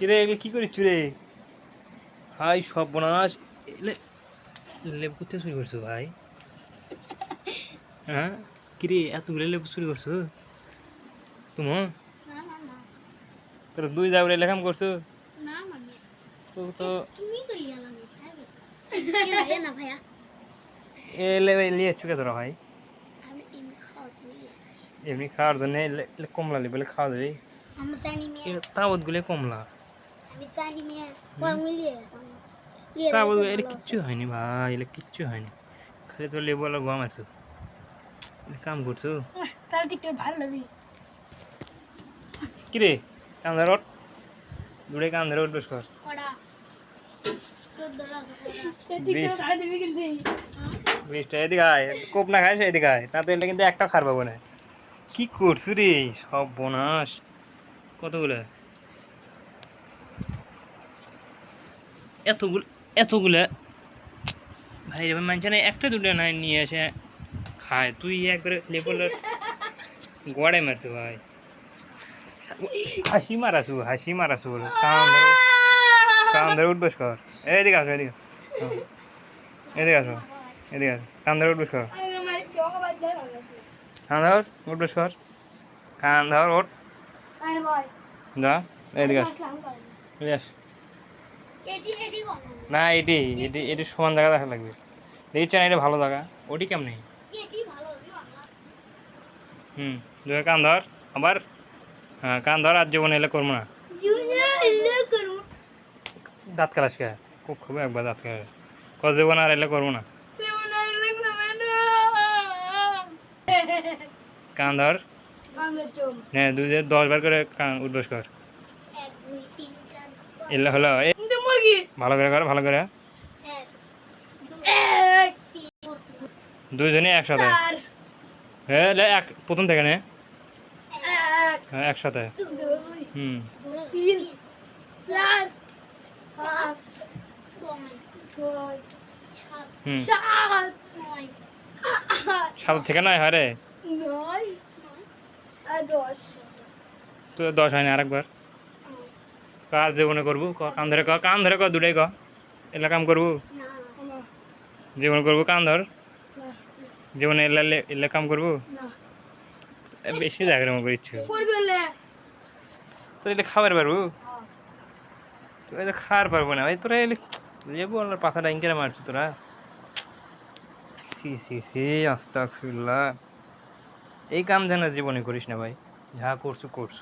কিরে এগুলো কি করিস রে? হাই সব বনাস লেবু কোথায় চুরি করছ ভাই? হ্যাঁ? কিরে এতগুলো লেবু চুরি করছ? তুমি? না না না। তোর দুই যাবরে লেখাম করছ? মানে তো এ লেবে নিয়ে চুকে তোরা ভাই। এমনি খাওয়ার জন্য কমলা লেবে খাওয়া যাবে। আমরা জানি গুলো কমলা। তাবত এটা কিচ্ছু হয়নি ভাই এটা কিচ্ছু হয়নি। খালি তোর লেবু আর গম আছো। কাম করছ? তাহলে টিকটক ভালো লাগবে। কিরে কাম ধর দূরে কাম ধরে উঠবেস কর। এদিকে আয় কোপ না খাইস এদিকে আয়। তাতে এলে কিন্তু একটা খার পাবো না। কি করছু রে সব বনাস। কতগুলো? এতগুলো এতগুলো। ভাই এবার মানছে না একটা দুটো নাই নিয়ে এসে খায়। তুই একবারে লেবুল গোড়ায় মারছো ভাই। হাসি মারাছু হাসি মারাছু কাম কাম ধরে উঠবেস কর। এদিকে আসো, এদিকে। এদিকে আসো এদিকে আসো। কাম ধরে উঠবেস কর। কান ধর উঠবেস কর। কান ধর ওঠ যা, এদিকে আস। এদিকে আস। না এটি এটি এটি সমান জায়গা দেখা লাগবে। দেখছি না এটা ভালো জায়গা। ওটি কেমনি? হবে হুম দুই কান ধর আবার হ্যাঁ কান ধর আর জীবনে এলে করব না। দাঁত কালাস কে? খুব খুব একবার দাঁত কালাস। ক জীবন আর এলে করব না। কান ধর। হ্যাঁ দুই হাজার দশ বার করে কান উঠবস কর। এলে হলো ভালো করে কর ভালো করে। দুইজনে একসাথে। হ্যাঁ লে, এক প্রথম থেকে নে। হ্যাঁ একসাথে। হুম। সাত। থেকে নয় হয় রে। দশ। তো দশ হয়নি আরেকবার। কাজ জীবনে করব? ক কান ধরে ক কান ধরে ক দুটাই ক। এলা কাম করব? জীবন করব কান ধর। জীবনে এলা এলা কাম করব? বেশি জায়গার মতো ইচ্ছে তোর এলে খাবার পারব? তুই তো খাবার পারব না। ভাই তোরা এলে লেবু আল্লাহর পাশাটা ইনকারে মারছো তোরা। সি সি সি আস্তাগফিরুল্লাহ। এই কাম যেন জীবনে করিস না ভাই। যা করছ করছ।